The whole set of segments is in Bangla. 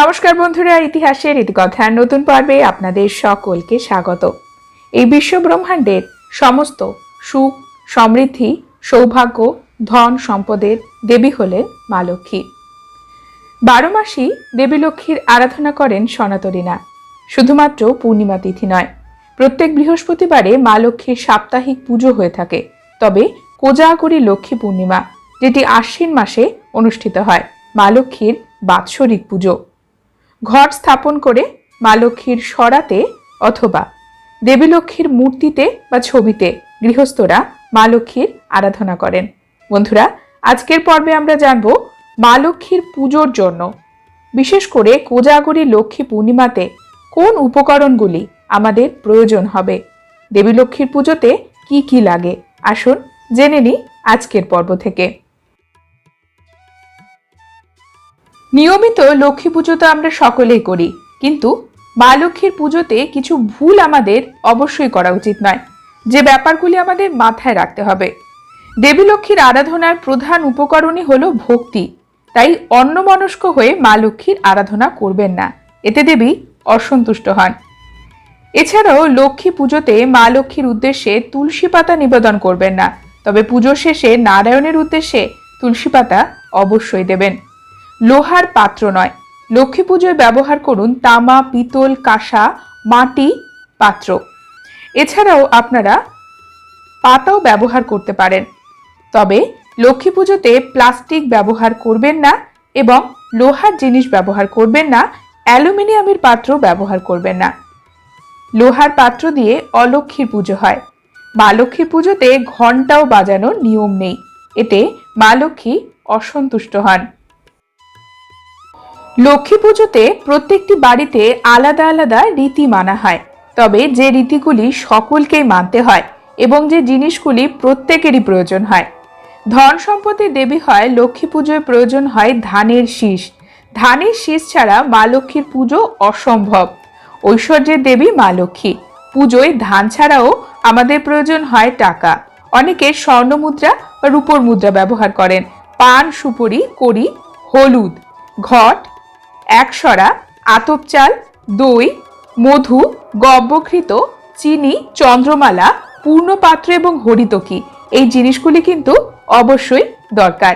নমস্কার বন্ধুরা, ইতিহাসের ইতিকথার নতুন পর্বে আপনাদের সকলকে স্বাগত। এই বিশ্ব ব্রহ্মাণ্ডের সমস্ত সুখ, সমৃদ্ধি, সৌভাগ্য, ধন সম্পদের দেবী হলেন মা লক্ষ্মী। বারো মাসই দেবী লক্ষ্মীর আরাধনা করেন সনাতনীরা শুধুমাত্র পূর্ণিমা তিথি নয়, প্রত্যেক বৃহস্পতিবারে মা লক্ষ্মীর সাপ্তাহিক পুজো হয়ে থাকে। তবে কোজাগরি লক্ষ্মী পূর্ণিমা, যেটি আশ্বিন মাসে অনুষ্ঠিত হয়, মা লক্ষ্মীর বাৎসরিক পুজো। ঘট স্থাপন করে মা লক্ষ্মীর সরাতে অথবা দেবী লক্ষ্মীর মূর্তিতে বা ছবিতে গৃহস্থরা মা লক্ষ্মীর আরাধনা করেন। বন্ধুরা, আজকের পর্বে আমরা জানব মা লক্ষ্মীর পুজোর জন্য বিশেষ করে কোজাগরী লক্ষ্মী পূর্ণিমাতে কোন উপকরণগুলি আমাদের প্রয়োজন হবে। দেবী লক্ষ্মীর পুজোতে কি কি লাগে? আসুন জেনে নিই আজকের পর্ব থেকে। নিয়মিত লক্ষ্মী পুজো তো আমরা সকলেই করি, কিন্তু মা লক্ষ্মীর পুজোতে কিছু ভুল আমাদের অবশ্যই করা উচিত নয়। যে ব্যাপারগুলি আমাদের মাথায় রাখতে হবে। দেবী লক্ষ্মীর আরাধনার প্রধান উপকরণই হলো ভক্তি। তাই অন্যমনস্ক হয়ে মা লক্ষ্মীর আরাধনা করবেন না। এতে দেবী অসন্তুষ্ট হন। এছাড়াও লক্ষ্মী পুজোতে মা লক্ষ্মীর উদ্দেশ্যে তুলসী পাতা নিবেদন করবেন না। তবে পুজো শেষে নারায়ণের উদ্দেশ্যে তুলসী পাতা অবশ্যই দেবেন। লোহার পাত্র নয়। লক্ষ্মী পুজোয় ব্যবহার করুন তামা, পিতল, কাঁসা, মাটি, পাত্র। এছাড়াও আপনারা পাতাও ব্যবহার করতে পারেন। তবে লক্ষ্মী পুজোতে প্লাস্টিক ব্যবহার করবেন না এবং লোহার জিনিস ব্যবহার করবেন না, অ্যালুমিনিয়ামের পাত্র ব্যবহার করবেন না। লোহার পাত্র দিয়ে অলক্ষ্মীর পুজো হয়। মা লক্ষ্মীর পুজোতে ঘণ্টাও বাজানোর নিয়ম নেই। এতে মা লক্ষ্মী অসন্তুষ্ট হন। লক্ষ্মী পুজোতে প্রত্যেকটি বাড়িতে আলাদা আলাদা রীতি মানা হয়। তবে যে রীতিগুলি সকলকেই মানতে হয় এবং যে জিনিসগুলি প্রত্যেকেরই প্রয়োজন হয়। ধন সম্পত্তি দেবী হয় লক্ষ্মী পুজোয় প্রয়োজন হয় ধানের শীষ। ধানের শীষ ছাড়া মা লক্ষ্মীর পুজো অসম্ভব। ঐশ্বর্যের দেবী মা লক্ষ্মী। পুজোয় ধান ছাড়াও আমাদের প্রয়োজন হয় টাকা। অনেকে স্বর্ণ মুদ্রা বা রূপোর মুদ্রা ব্যবহার করেন। পান, সুপুরি করি হলুদ। ঘট একসরা আতপ চাল, দই, মধু গব্যঘৃত চিনি, চন্দ্রমালা, পূর্ণপাত্র এবং হরিতকি। এই জিনিসগুলি কিন্তু অবশ্যই দরকার।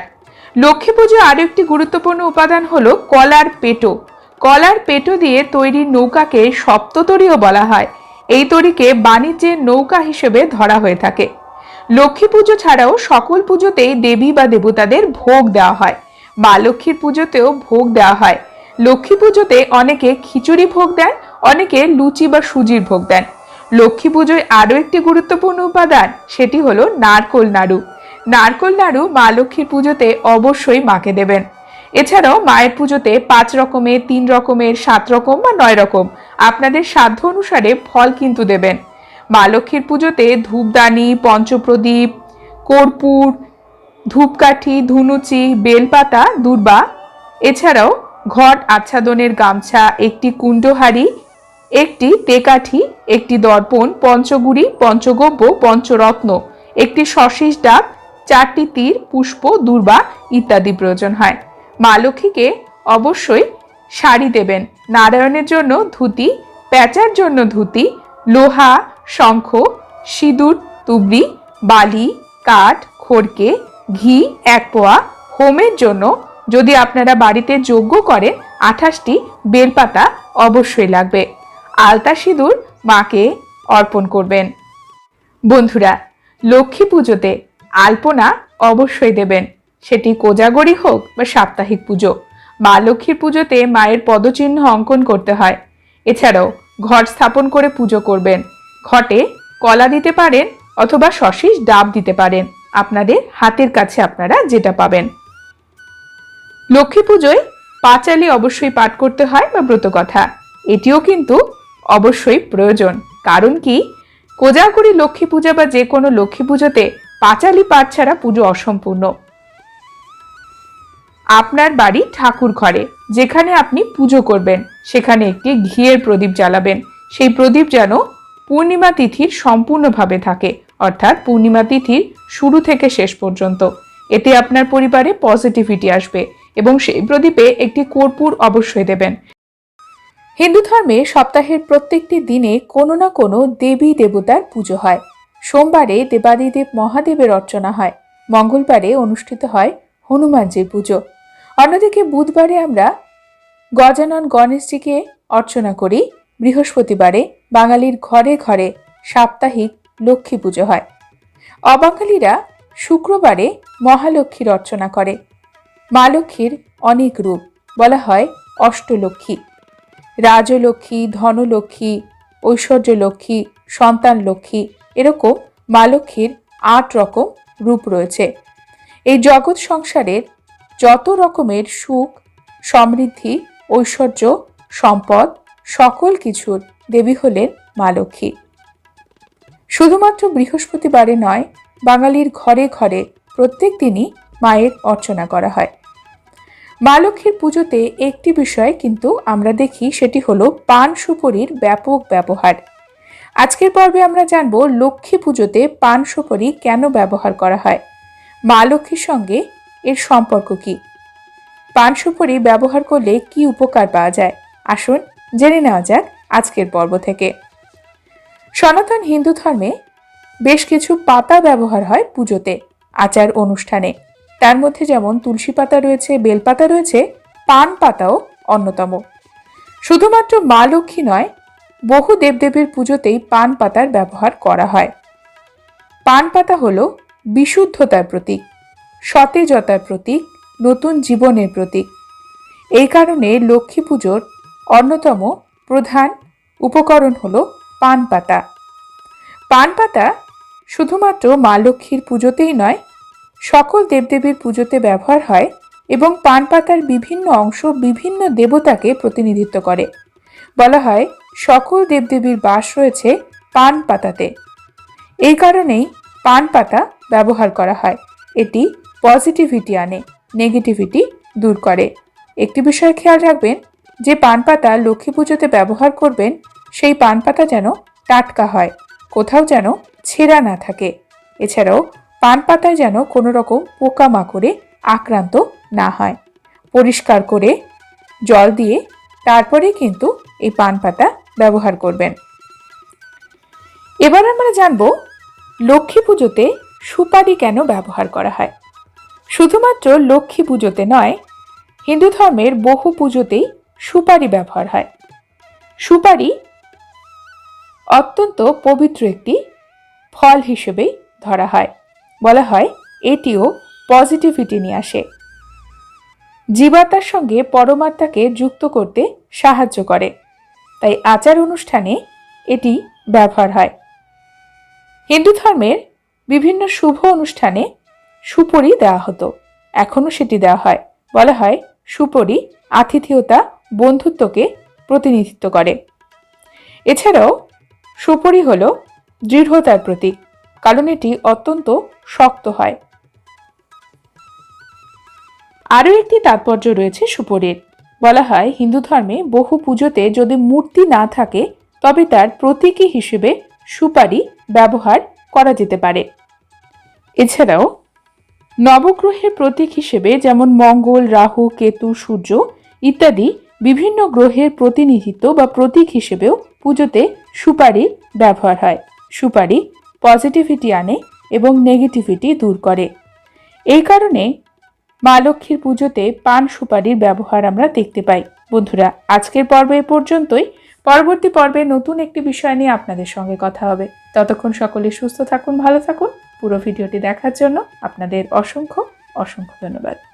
লক্ষ্মী পুজো আরও একটি গুরুত্বপূর্ণ উপাদান হলো কলার পেটো। কলার পেটো দিয়ে তৈরি নৌকাকে সপ্ততরীও বলা হয়। এই তরীকে বাণিজ্যের নৌকা হিসেবে ধরা হয়ে থাকে। লক্ষ্মী পুজো ছাড়াও সকল পুজোতেই দেবী বা দেবতাদের ভোগ দেওয়া হয়। মা লক্ষ্মীর পুজোতেও ভোগ দেওয়া হয়। লক্ষ্মী পুজোতে অনেকে খিচুড়ি ভোগ দেন, অনেকে লুচি বা সুজির ভোগ দেন। লক্ষ্মী পুজোয় আরও একটি গুরুত্বপূর্ণ উপাদান, সেটি হলো নারকোল নাড়ু। নারকোল নাড়ু মা লক্ষ্মীর পুজোতে অবশ্যই মাকে দেবেন। এছাড়াও মায়ের পুজোতে পাঁচ রকমের, তিন রকমের, সাত রকম বা নয় রকম আপনাদের সাধ্য অনুসারে ফল কিন্তু দেবেন। মা লক্ষ্মীর পুজোতে ধূপদানি, পঞ্চপ্রদীপ, কর্পূর, ধূপকাঠি, ধুনুচি, বেলপাতা, দুর্বা, এছাড়াও ঘট আচ্ছাদনের গামছা, একটি কুণ্ডহারি, একটি তেকাঠি একটি দর্পণ, পঞ্চগুড়ি, পঞ্চগব্য, পঞ্চরত্ন, একটি সশিস ডাক চারটি তীর, পুষ্প, দুর্বা ইত্যাদি প্রয়োজন হয়। মা লক্ষ্মীকে অবশ্যই শাড়ি দেবেন। নারায়ণের জন্য ধুতি, প্যাঁচার জন্য ধুতি, লোহা, শঙ্খ, সিঁদুর, তুবড়ি, বালি, কাঠ, খড়কে, ঘি, এক পোয়া, হোমের জন্য যদি আপনারা বাড়িতে যজ্ঞ করেন, আঠাশটি বেলপাতা অবশ্যই লাগবে। আলতা সিঁদুর মাকে অর্পণ করবেন। বন্ধুরা, লক্ষ্মী পুজোতে আলপনা অবশ্যই দেবেন। সেটি কোজাগরি হোক বা সাপ্তাহিক পুজো। মা লক্ষ্মীর পুজোতে মায়ের পদচিহ্ন অঙ্কন করতে হয়। এছাড়াও ঘট স্থাপন করে পুজো করবেন। ঘটে কলা দিতে পারেন অথবা সশিস ডাব দিতে পারেন। আপনাদের হাতের কাছে আপনারা যেটা পাবেন। লক্ষ্মী পুজোয় পাঁচালি অবশ্যই পাঠ করতে হয় বা ব্রতকথা এটিও কিন্তু অবশ্যই প্রয়োজন। কারণ কি? কোজাগরি লক্ষ্মী পূজা বা যে কোনো লক্ষ্মী পুজোতে পাঁচালি পাঠ ছাড়া পুজো অসম্পূর্ণ। আপনার বাড়ি ঠাকুর ঘরে, যেখানে আপনি পুজো করবেন, সেখানে একটি ঘিয়ের প্রদীপ জ্বালাবেন। সেই প্রদীপ যেন পূর্ণিমা তিথির সম্পূর্ণভাবে থাকে, অর্থাৎ পূর্ণিমা তিথির শুরু থেকে শেষ পর্যন্ত। এতে আপনার পরিবারে পজিটিভিটি আসবে। এবং সেই প্রদীপে একটি কর্পূর অবশ্যই দেবেন। হিন্দু ধর্মে সপ্তাহের প্রত্যেকটি দিনে কোনো না কোনো দেবী দেবতার পুজো হয়। সোমবারে দেবাদিদেব মহাদেবের অর্চনা হয়। মঙ্গলবারে অনুষ্ঠিত হয় হনুমানজির পুজো। অন্যদিকে বুধবারে আমরা গজানন গণেশজিকে অর্চনা করি। বৃহস্পতিবারে বাঙালির ঘরে ঘরে সাপ্তাহিক লক্ষ্মী পুজো হয়। অবাঙালিরা শুক্রবারে মহালক্ষ্মীর অর্চনা করে। মা লক্ষ্মীর অনেক রূপ, বলা হয় অষ্টলক্ষ্মী। রাজলক্ষ্মী, ধনলক্ষ্মী, ঐশ্বর্যলক্ষ্মী সন্তান লক্ষ্মী এরকম মা লক্ষ্মীর আট রকম রূপ রয়েছে। এই জগৎ সংসারের যত রকমের সুখ, সমৃদ্ধি, ঐশ্বর্য, সম্পদ, সকল কিছুর দেবী হলেন মা লক্ষ্মী শুধুমাত্র বৃহস্পতিবারে নয়, বাঙালির ঘরে ঘরে প্রত্যেক দিনই মায়ের অর্চনা করা হয়। মা লক্ষ্মীর পুজোতে একটি বিষয় কিন্তু আমরা দেখি, সেটি হলো পান সুপরির ব্যাপক ব্যবহার। আজকের পর্বে আমরা জানব লক্ষ্মী পুজোতে পান সুপরি কেন ব্যবহার করা হয়, মা লক্ষ্মীর সঙ্গে এর সম্পর্ক কি, পান সুপরি ব্যবহার করলে কি উপকার পাওয়া যায়। আসুন জেনে নেওয়া যাক আজকের পর্ব থেকে। সনাতন হিন্দু ধর্মে বেশ কিছু পাতা ব্যবহার হয় পুজোতে, আচার অনুষ্ঠানে। তার মধ্যে যেমন তুলসী পাতা রয়েছে, বেলপাতা রয়েছে, পান পাতাও অন্যতম। শুধুমাত্র মা লক্ষ্মী নয়, বহু দেবদেবীর পুজোতেই পান পাতার ব্যবহার করা হয়। পান পাতা হল বিশুদ্ধতার প্রতীক, সতেজতার প্রতীক, নতুন জীবনের প্রতীক। এই কারণে লক্ষ্মী পুজোর অন্যতম প্রধান উপকরণ হল পান পাতা। পান পাতা শুধুমাত্র মা লক্ষ্মীর পুজোতেই নয় সকল দেবদেবীর পুজোতে ব্যবহার হয় এবং পান পাতার বিভিন্ন অংশ বিভিন্ন দেবতাকে প্রতিনিধিত্ব করে। বলা হয়, সকল দেবদেবীর বাস রয়েছে পান পাতাতে এই কারণেই পান পাতা ব্যবহার করা হয়। এটি পজিটিভিটি আনে, নেগেটিভিটি দূর করে। একটি বিষয় খেয়াল রাখবেন, যে পান পাতা লক্ষ্মী পুজোতে ব্যবহার করবেন, সেই পান পাতা যেন টাটকা হয়, কোথাও যেন ছেঁড়া না থাকে। এছাড়াও পান পাতায় যেন কোনো রকম পোকামাকড়ে আক্রান্ত না হয়। পরিষ্কার করে জল দিয়ে তারপরে কিন্তু এই পান পাতা ব্যবহার করবেন। এবার আমরা জানব লক্ষ্মী পুজোতে সুপারি কেন ব্যবহার করা হয়? শুধুমাত্র লক্ষ্মী পুজোতে নয়, হিন্দু ধর্মের বহু পুজোতেই সুপারি ব্যবহার হয়। সুপারি অত্যন্ত পবিত্র একটি ফল হিসেবেই ধরা হয়। বলা হয়, এটিও পজিটিভিটি নিয়ে আসে। জীবাত্মার সঙ্গে পরমাত্মাকে যুক্ত করতে সাহায্য করে। তাই আচার অনুষ্ঠানে এটি ব্যবহার হয়। হিন্দু ধর্মের বিভিন্ন শুভ অনুষ্ঠানে সুপরি দেওয়া হতো। এখনও সেটি দেওয়া হয়। বলা হয়, সুপরি আতিথেয়তা বন্ধুত্বকে প্রতিনিধিত্ব করে। এছাড়াও সুপরি হল দৃঢ়তার প্রতীক। কারণ এটি অত্যন্ত শক্ত হয়। আরও একটি তাৎপর্য রয়েছে সুপরির। বলা হয়, হিন্দু ধর্মে বহু পুজোতে যদি মূর্তি না থাকে, তবে তার প্রতীকী হিসেবে সুপারি ব্যবহার করা যেতে পারে। এছাড়াও, নবগ্রহের প্রতীক হিসেবে যেমন মঙ্গল, রাহু, কেতু, সূর্য ইত্যাদি বিভিন্ন গ্রহের প্রতিনিধিত্ব বা প্রতীক হিসেবেও পুজোতে সুপারির ব্যবহার হয়। সুপারি পজিটিভিটি আনে এবং নেগেটিভিটি দূর করে। এই কারণে মা লক্ষ্মীর পুজোতে পান সুপারির ব্যবহার আমরা দেখতে পাই। বন্ধুরা, আজকের পর্ব এ পর্যন্তই। পরবর্তী পর্বে নতুন একটি বিষয় নিয়ে আপনাদের সঙ্গে কথা হবে। ততক্ষণ সকলে সুস্থ থাকুন, ভালো থাকুন। পুরো ভিডিওটি দেখার জন্য আপনাদের অসংখ্য অসংখ্য ধন্যবাদ।